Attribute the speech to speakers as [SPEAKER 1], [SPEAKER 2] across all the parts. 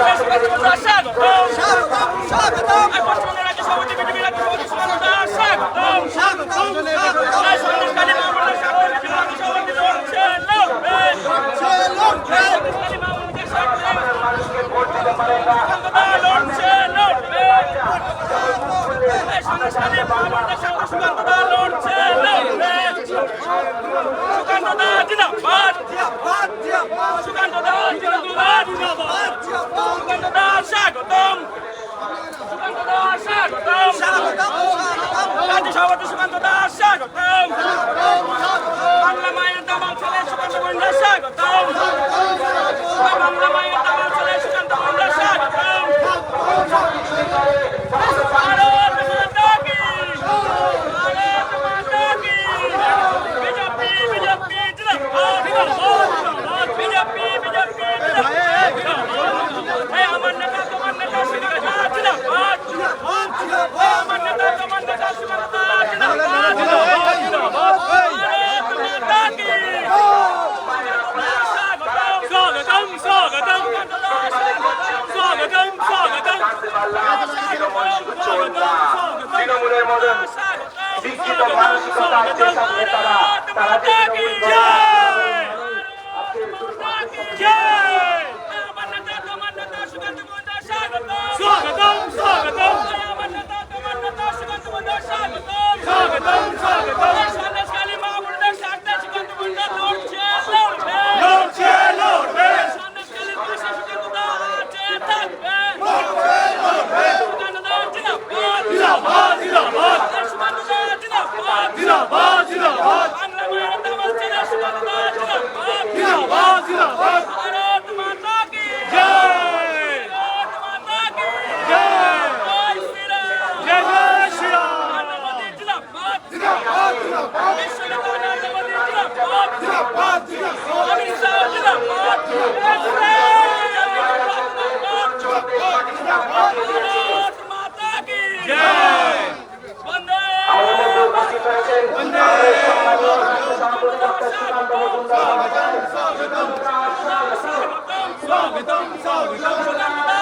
[SPEAKER 1] Let's go. সভাপতি সুকান্ত দাস স্বাগতম বাংলা মায়ের দামাল ছেলে সুকান্ত গোয়েন্দা স্বাগতম বাংলা মায়ের দামাল ছেলে সুকান্ত গোয়েন্দা স্বাগতম
[SPEAKER 2] स्वागतं स्वागतं स्वागतं स्वागतं स्वागतं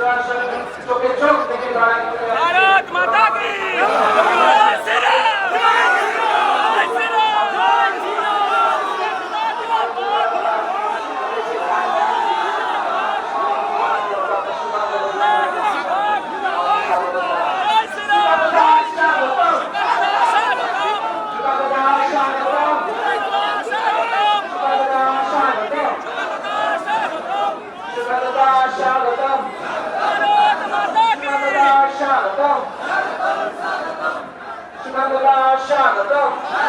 [SPEAKER 1] চোখে চোখ থেকে লড়াই করে ভারত মাতা কি? Não.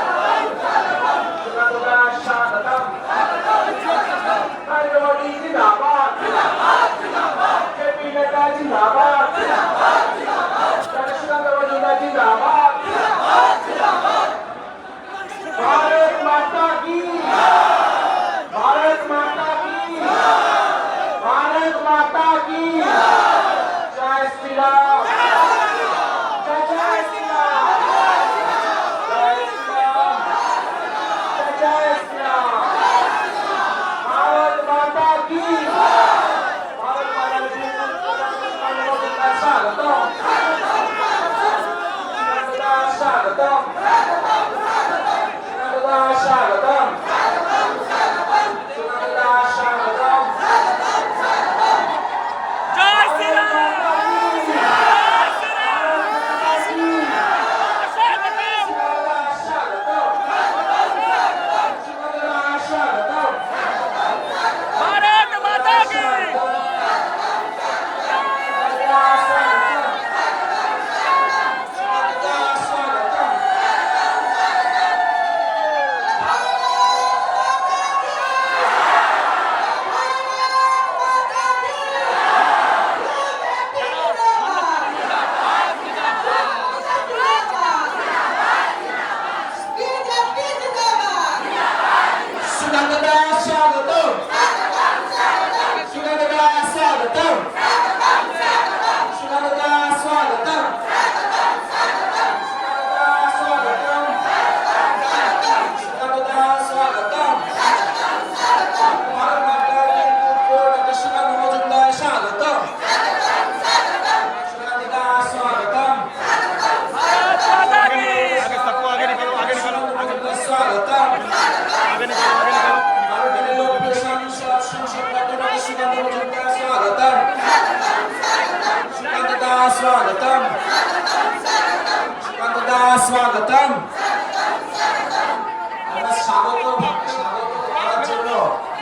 [SPEAKER 1] স্বাগত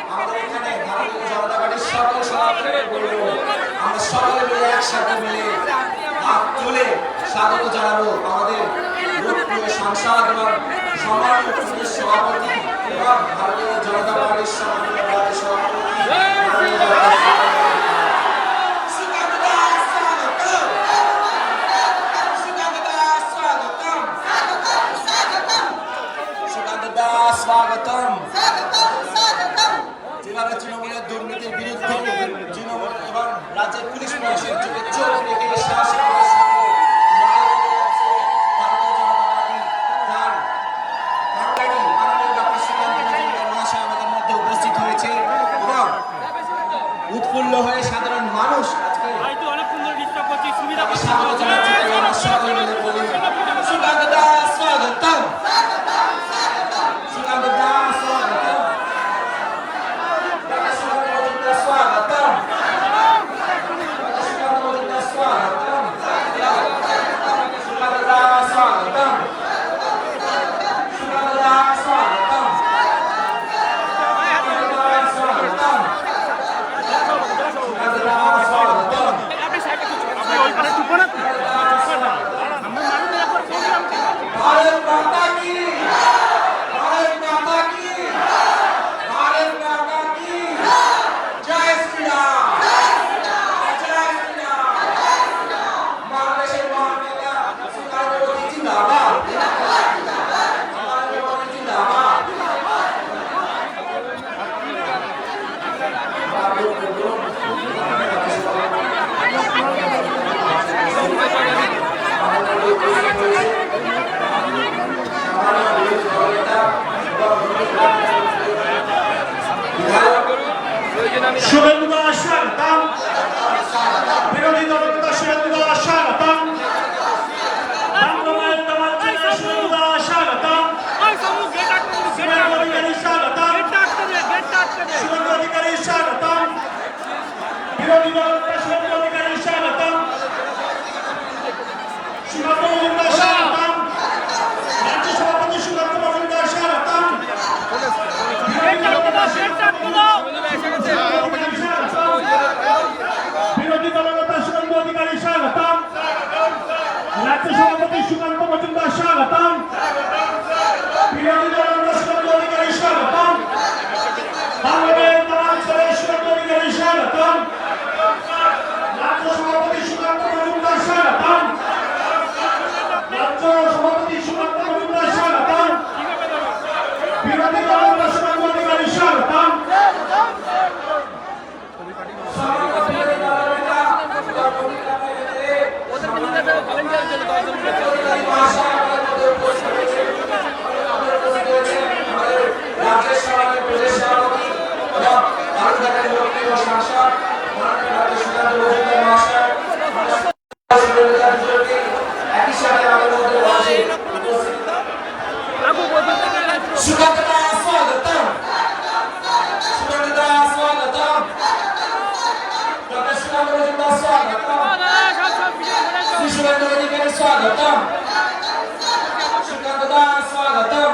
[SPEAKER 1] আমাদের এখানে জানাব আমাদের লোকপ্রিয় সমাজ মজলিস সভাপতি এবং ভারতীয় জনতা পার্টির সভাপতি স্বাগতম যেভাবে তৃণমূলের রাজ্যের পুলিশ প্রশাসন চোখে চোখ রেখে
[SPEAKER 3] শাসন Deus. রাজ্য সভাপতি সুকান্ত
[SPEAKER 1] శుభంగా స్వాగతం శుభంగా స్వాగతం ప్రదర్శన స్వాగతం శిశువంగా స్వాగతం శుభంగా స్వాగతం